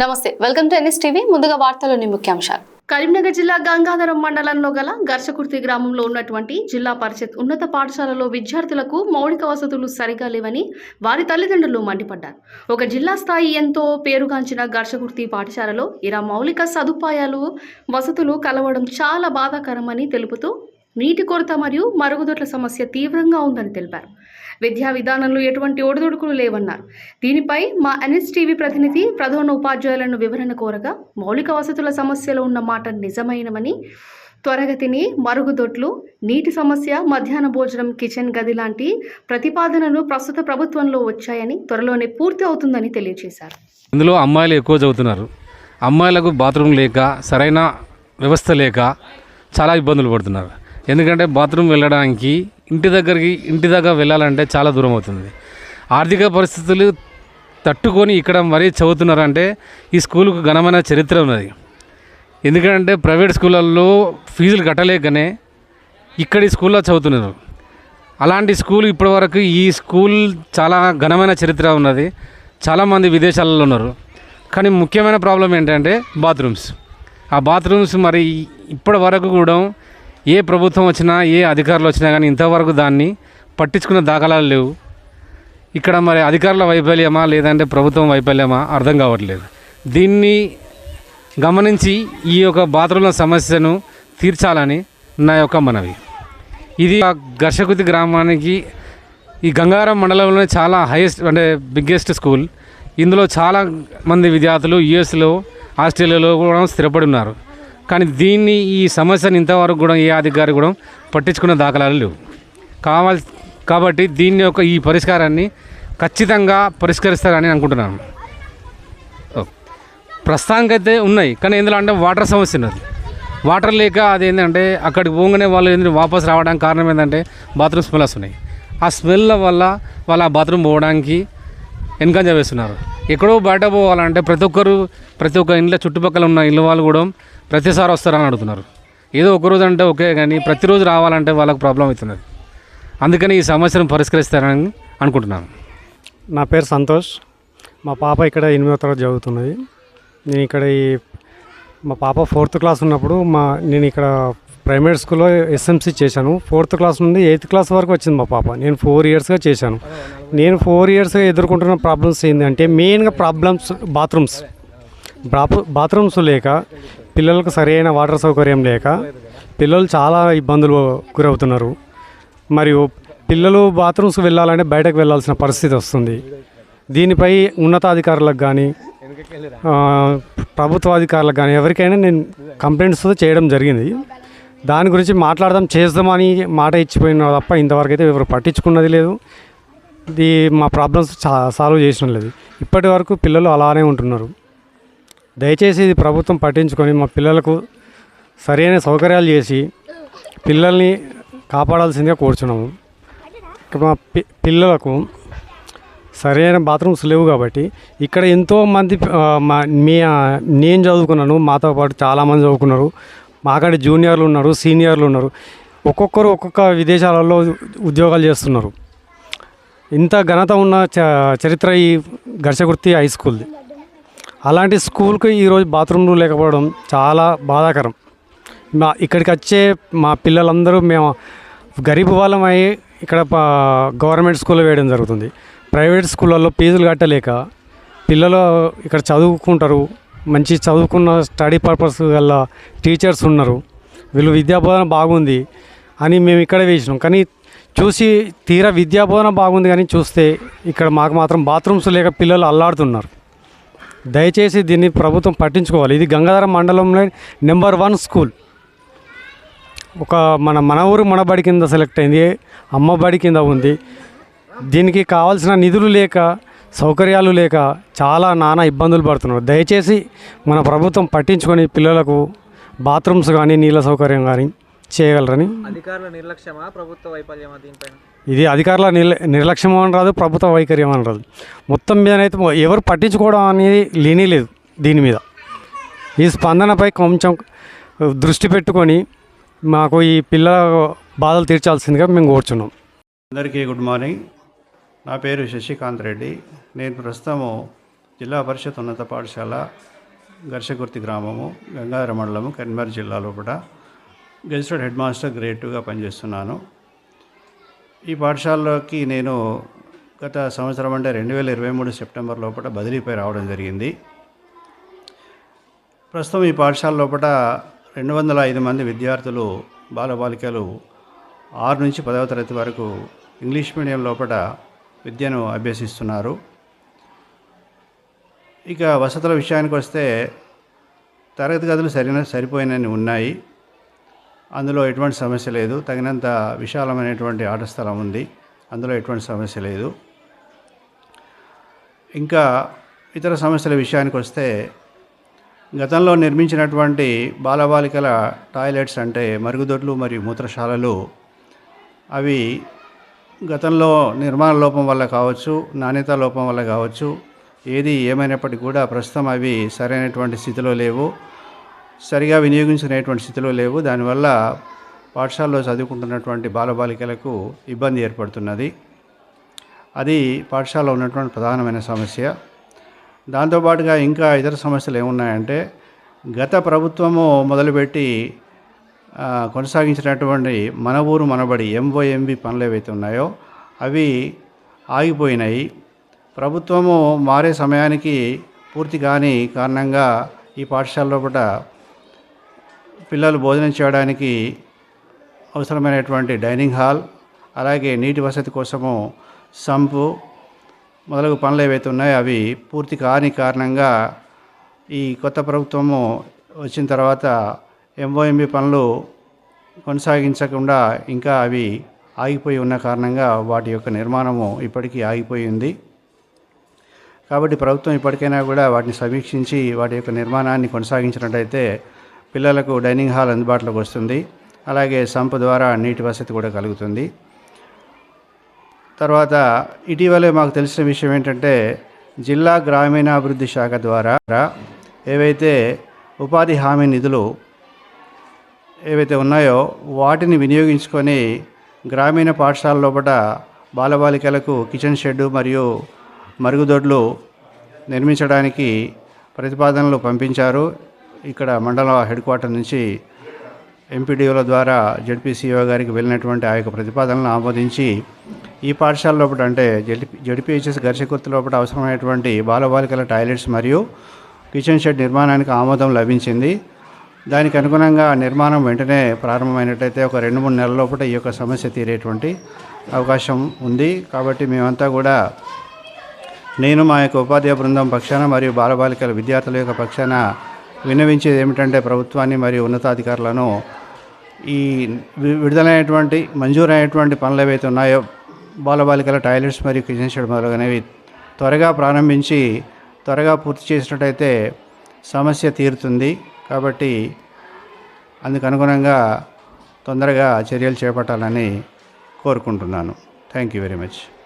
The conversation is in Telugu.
నమస్తే వెల్కమ్ టు ఎన్ఎస్ టీవీ. ముందుగా వార్తలోని ముఖ్యాంశాలు. కరీంనగర్ జిల్లా గంగాధరం మండలంలో గల గర్షకుర్తి గ్రామంలో ఉన్నటువంటి జిల్లా పరిషత్ ఉన్నత పాఠశాలలో విద్యార్థులకు మౌలిక వసతులు సరిగా లేవని వారి తల్లిదండ్రులు మండిపడ్డారు. ఒక జిల్లా స్థాయి ఎంతో పేరుగాంచిన గర్షకుర్తి పాఠశాలలో ఇలా మౌలిక సదుపాయాలు వసతులు కలవడం చాలా బాధాకరమని తెలుపుతూ నీటి కొరత మరియు మరుగుదొడ్ల సమస్య తీవ్రంగా ఉందని తెలిపారు. విద్యా విధానంలో ఎటువంటి ఒడిదొడుకులు లేవన్నారు. దీనిపై మా ఎన్ఎస్టీవీ ప్రతినిధి ప్రధాన ఉపాధ్యాయులను వివరణ కోరగా మౌలిక వసతుల సమస్యలు ఉన్న మాట నిజమైనవని త్వరగతిని మరుగుదొడ్లు నీటి సమస్య మధ్యాహ్న భోజనం కిచెన్ గది లాంటి ప్రతిపాదనలు ప్రస్తుత ప్రభుత్వంలో వచ్చాయని త్వరలోనే పూర్తి అవుతుందని తెలియజేశారు. ఇందులో అమ్మాయిలు ఎక్కువ చదువుతున్నారు. అమ్మాయిలకు బాత్రూమ్ లేక సరైన వ్యవస్థ లేక చాలా ఇబ్బందులు పడుతున్నారు. ఎందుకంటే బాత్రూమ్ వెళ్ళడానికి ఇంటి దగ్గరికి ఇంటి దగ్గర వెళ్ళాలంటే చాలా దూరం అవుతుంది. ఆర్థిక పరిస్థితులు తట్టుకొని ఇక్కడ మరీ చదువుతున్నారంటే ఈ స్కూల్కు ఘనమైన చరిత్ర ఉన్నది. ఎందుకంటే ప్రైవేట్ స్కూళ్ళల్లో ఫీజులు కట్టలేకనే ఇక్కడి స్కూల్లో చదువుతున్నారు. అలాంటి స్కూల్ ఇప్పటివరకు ఈ స్కూల్ చాలా ఘనమైన చరిత్ర ఉన్నది. చాలామంది విదేశాలలో ఉన్నారు. కానీ ముఖ్యమైన ప్రాబ్లం ఏంటంటే బాత్రూమ్స్. ఆ బాత్రూమ్స్ మరి ఇప్పటి వరకు కూడా ఏ ప్రభుత్వం వచ్చినా ఏ అధికారులు వచ్చినా కానీ ఇంతవరకు దాన్ని పట్టించుకున్న దాఖలాలు లేవు. ఇక్కడ మరి అధికారుల వైఫల్యమా లేదంటే ప్రభుత్వం వైఫల్యమా అర్థం కావట్లేదు. దీన్ని గమనించి ఈ యొక్క బాత్రూమ్ల సమస్యను తీర్చాలని నా యొక్క మనవి. ఇది ఆ ఘర్షకుతి గ్రామానికి ఈ గంగారం మండలంలోనే చాలా హైయెస్ట్ అంటే బిగ్గెస్ట్ స్కూల్ ఇందులో చాలా మంది విద్యార్థులు యుఎస్లో ఆస్ట్రేలియాలో కూడా స్థిరపడి ఉన్నారు. కానీ దీన్ని ఈ సమస్యను ఇంతవరకు కూడా ఏ అధికారి కూడా పట్టించుకున్న దాఖలాలు లేవు. కావాలి కాబట్టి దీన్ని యొక్క ఈ పరిష్కారాన్ని ఖచ్చితంగా పరిష్కరిస్తారని అనుకుంటున్నాను. ఓ. ప్రస్తుతానికైతే ఉన్నాయి కానీ ఎందులో అంటే వాటర్ సమస్య ఉన్నది. వాటర్ లేక అది ఏంటంటే అక్కడికి పోగానే వాళ్ళు ఏంటంటే వాపస్ రావడానికి కారణం ఏంటంటే బాత్రూమ్ స్మెల్ వస్తున్నాయి. ఆ స్మెల్ వల్ల వాళ్ళు ఆ బాత్రూమ్ పోవడానికి వెనకంజ వేస్తున్నారు. ఎక్కడో బయట పోవాలంటే ప్రతి ఒక్కరు ప్రతి ఒక్క ఇంట్లో చుట్టుపక్కల ఉన్న ఇళ్ళ వాళ్ళు కూడా ప్రతిసారి వస్తారని అడుగుతున్నారు. ఏదో ఒక రోజు అంటే ఓకే కానీ ప్రతిరోజు రావాలంటే వాళ్ళకి ప్రాబ్లం అవుతున్నది అందుకని ఈ సమస్యను పరిష్కరిస్తారని అనుకుంటున్నాను. నా పేరు సంతోష్. మా పాప ఇక్కడ ఎనిమిదో తరగతి చదువుతున్నది నేను ఇక్కడ ఈ మా పాప ఫోర్త్ క్లాస్ ఉన్నప్పుడు మా నేను ఇక్కడ ప్రైమరీ స్కూల్లో ఎస్ఎంసీ చేశాను. ఫోర్త్ క్లాస్ నుండి ఎయిత్ క్లాస్ వరకు వచ్చింది మా పాప. నేను ఫోర్ ఇయర్స్గా చేశాను. నేను ఫోర్ ఇయర్స్గా ఎదుర్కొంటున్న ప్రాబ్లమ్స్ ఏంటంటే మెయిన్గా ప్రాబ్లమ్స్ బాత్రూమ్స్. బాత్రూమ్స్ లేక పిల్లలకు సరైన వాటర్ సౌకర్యం లేక పిల్లలు చాలా ఇబ్బందులు గురవుతున్నారు. మరియు పిల్లలు బాత్రూమ్స్ వెళ్ళాలంటే బయటకు వెళ్ళాల్సిన పరిస్థితి వస్తుంది. దీనిపై ఉన్నతాధికారులకు కానీ ప్రభుత్వాధికారులకు కానీ ఎవరికైనా నేను కంప్లైంట్స్ చేయడం జరిగింది. దాని గురించి మాట్లాడదాం చేద్దామని మాట ఇచ్చిపోయిన తప్ప ఇంతవరకు అయితే ఎవరు పట్టించుకున్నది లేదు. ఇది మా ప్రాబ్లమ్స్ చా సాల్వ్ చేసిన లేదు. ఇప్పటి వరకు పిల్లలు అలానే ఉంటున్నారు. దయచేసి ఇది ప్రభుత్వం పట్టించుకొని మా పిల్లలకు సరైన సౌకర్యాలు చేసి పిల్లల్ని కాపాడాల్సిందిగా కోరుచున్నాము. మా పి పిల్లలకు సరైన బాత్రూమ్స్ లేవు కాబట్టి ఇక్కడ ఎంతోమంది మా మీ నేను చదువుకున్నాను మాతో పాటు చాలామంది చదువుకున్నారు. మాకంటే జూనియర్లు ఉన్నారు సీనియర్లు ఉన్నారు. ఒక్కొక్కరు ఒక్కొక్క విదేశాలలో ఉద్యోగాలు చేస్తున్నారు. ఇంత ఘనత ఉన్న చ చరిత్ర ఈ ఘర్షకుర్తి హై స్కూల్ది అలాంటి స్కూల్కి ఈరోజు బాత్రూమ్లు లేకపోవడం చాలా బాధాకరం. మా ఇక్కడికి వచ్చే మా పిల్లలందరూ మేము గరీబ్ అయ్యి ఇక్కడ గవర్నమెంట్ స్కూల్లో వేయడం జరుగుతుంది. ప్రైవేట్ స్కూళ్ళల్లో ఫీజులు కట్టలేక పిల్లలు ఇక్కడ చదువుకుంటారు. మంచి చదువుకున్న స్టడీ పర్పస్ గల టీచర్స్ ఉన్నారు. వీళ్ళు విద్యాబోధన బాగుంది అని మేము ఇక్కడ వేసినాం. కానీ చూసి తీరా విద్యాబోధన బాగుంది కానీ చూస్తే ఇక్కడ మాకు మాత్రం బాత్రూమ్స్ లేక పిల్లలు అల్లాడుతున్నారు. దయచేసి దీన్ని ప్రభుత్వం పట్టించుకోవాలి. ఇది గంగాధర మండలంలో నెంబర్ వన్ స్కూల్ ఒక మన మన ఊరు మన బడి కింద సెలెక్ట్ అయింది. అమ్మ బడి కింద ఉంది. దీనికి కావాల్సిన నిధులు లేక సౌకర్యాలు లేక చాలా నానా ఇబ్బందులు పడుతున్నారు. దయచేసి మన ప్రభుత్వం పట్టించుకొని పిల్లలకు బాత్రూమ్స్ కానీ నీళ్ళ సౌకర్యం కానీ చేయగలరని అధికారుల నిర్లక్ష్యమా ప్రభుత్వ వైఫల్యమా దీనిపైన? ఇది అధికారుల నిర్ల నిర్లక్ష్యం అని రాదు ప్రభుత్వ వైఖర్యం అని రాదు. మొత్తం మీదనైతే మొ- ఎవరు పట్టించుకోవడం అనేది లేనే లేదు దీని మీద. ఈ స్పందనపై కొంచెం దృష్టి పెట్టుకొని మాకు ఈ పిల్లల బాధలు తీర్చాల్సిందిగా మేము కోరుచున్నాం. అందరికీ గుడ్ మార్నింగ్. నా పేరు శశికాంత్ రెడ్డి. నేను ప్రస్తుతము జిల్లా పరిషత్ ఉన్నత పాఠశాల ఘర్షకుర్తి గ్రామము గంగాధర మండలము కరీంనగర్ జిల్లా లోపల గెజిస్టర్డ్ హెడ్ మాస్టర్ గ్రేడ్ టూగా పనిచేస్తున్నాను. ఈ పాఠశాలలోకి నేను గత సంవత్సరం అంటే రెండు వేల ఇరవై మూడు సెప్టెంబర్ లోపల బదిలీపై రావడం జరిగింది. ప్రస్తుతం ఈ పాఠశాల లోపల రెండు వందల ఐదు మంది విద్యార్థులు బాలబాలికలు ఆరు నుంచి పదవ తరగతి వరకు ఇంగ్లీష్ మీడియం లోపల విద్యను అభ్యసిస్తున్నారు. ఇక వసతుల విషయానికి వస్తే తరగతి గదులు సరైన సరిపోయినవి ఉన్నాయి. అందులో ఎటువంటి సమస్య లేదు. తగినంత విశాలమైనటువంటి ఆట స్థలం ఉంది. అందులో ఎటువంటి సమస్య లేదు. ఇంకా ఇతర సమస్యల విషయానికి వస్తే గతంలో నిర్మించినటువంటి బాలబాలికల టాయిలెట్స్ అంటే మరుగుదొడ్లు మరియు మూత్రశాలలు అవి గతంలో నిర్మాణ లోపం వల్ల కావచ్చు నాణ్యత లోపం వల్ల కావచ్చు ఏది ఏమైనప్పటికీ కూడా ప్రస్తుతం అవి సరైనటువంటి స్థితిలో లేవు. సరిగా వినియోగించుకునేటువంటి స్థితిలో లేవు. దానివల్ల పాఠశాలలో చదువుకుంటున్నటువంటి బాలబాలికలకు ఇబ్బంది ఏర్పడుతున్నది. అది పాఠశాలలో ఉన్నటువంటి ప్రధానమైన సమస్య. దాంతోపాటుగా ఇంకా ఇతర సమస్యలు ఏమున్నాయంటే గత ప్రభుత్వము మొదలుపెట్టి కొనసాగించినటువంటి మన ఊరు మనబడి ఎంఓఎంబి పనులు ఏవైతే ఉన్నాయో అవి ఆగిపోయినాయి. ప్రభుత్వము మారే సమయానికి పూర్తి కాని కారణంగా ఈ పాఠశాల లోపల పిల్లలు భోజనం చేయడానికి అవసరమైనటువంటి డైనింగ్ హాల్ అలాగే నీటి వసతి కోసము సంపు మొదలగు పనులు ఏవైతే ఉన్నాయో అవి పూర్తి కాని కారణంగా ఈ కొత్త ప్రభుత్వము వచ్చిన తర్వాత ఎంఓఎంబి పనులు కొనసాగించకుండా ఇంకా అవి ఆగిపోయి ఉన్న కారణంగా వాటి యొక్క నిర్మాణము ఇప్పటికీ ఆగిపోయి ఉంది. కాబట్టి ప్రభుత్వం ఇప్పటికైనా కూడా వాటిని సమీక్షించి వాటి యొక్క నిర్మాణాన్ని కొనసాగించినట్టయితే పిల్లలకు డైనింగ్ హాల్ అందుబాటులోకి వస్తుంది. అలాగే సంప ద్వారా నీటి వసతి కూడా కలుగుతుంది. తర్వాత ఇటీవలే మాకు తెలిసిన విషయం ఏంటంటే జిల్లా గ్రామీణాభివృద్ధి శాఖ ద్వారా ఏవైతే ఉపాధి హామీ నిధులు ఏవైతే ఉన్నాయో వాటిని వినియోగించుకొని గ్రామీణ పాఠశాల లోపల బాలబాలికలకు కిచెన్ షెడ్ మరియు మరుగుదొడ్లు నిర్మించడానికి ప్రతిపాదనలు పంపించారు. ఇక్కడ మండల హెడ్ క్వార్టర్ నుంచి ఎంపీడీఓల ద్వారా జడ్పీసీఓ గారికి వెళ్ళినటువంటి ఆ యొక్క ప్రతిపాదనలను ఆమోదించి ఈ పాఠశాల లోపల అంటే జడ్పీ జడ్పీహెచ్ఎస్ ఘర్షకుర్తి లోపల అవసరమైనటువంటి బాలబాలికల టాయిలెట్స్ మరియు కిచెన్ షెడ్ నిర్మాణానికి ఆమోదం లభించింది. దానికి అనుగుణంగా నిర్మాణం వెంటనే ప్రారంభమైనట్టయితే ఒక రెండు మూడు నెలల లోపల ఈ యొక్క సమస్య తీరేటువంటి అవకాశం ఉంది. కాబట్టి మేమంతా కూడా నేను మా యొక్క ఉపాధ్యాయ బృందం పక్షాన మరియు బాలబాలికల విద్యార్థుల యొక్క పక్షాన విన్నవించేది ఏమిటంటే ప్రభుత్వాన్ని మరియు ఉన్నతాధికారులను ఈ విడుదలైనటువంటి మంజూరైనటువంటి పనులు ఏవైతే ఉన్నాయో బాలబాలికల టాయిలెట్స్ మరియు కిచెన్ షెడ్ మొదలగునవి త్వరగా ప్రారంభించి త్వరగా పూర్తి చేసినట్టయితే సమస్య తీరుతుంది. కాబట్టి అందుకు అనుగుణంగా తొందరగా చర్యలు చేపట్టాలని కోరుకుంటున్నాను. Thank you very much.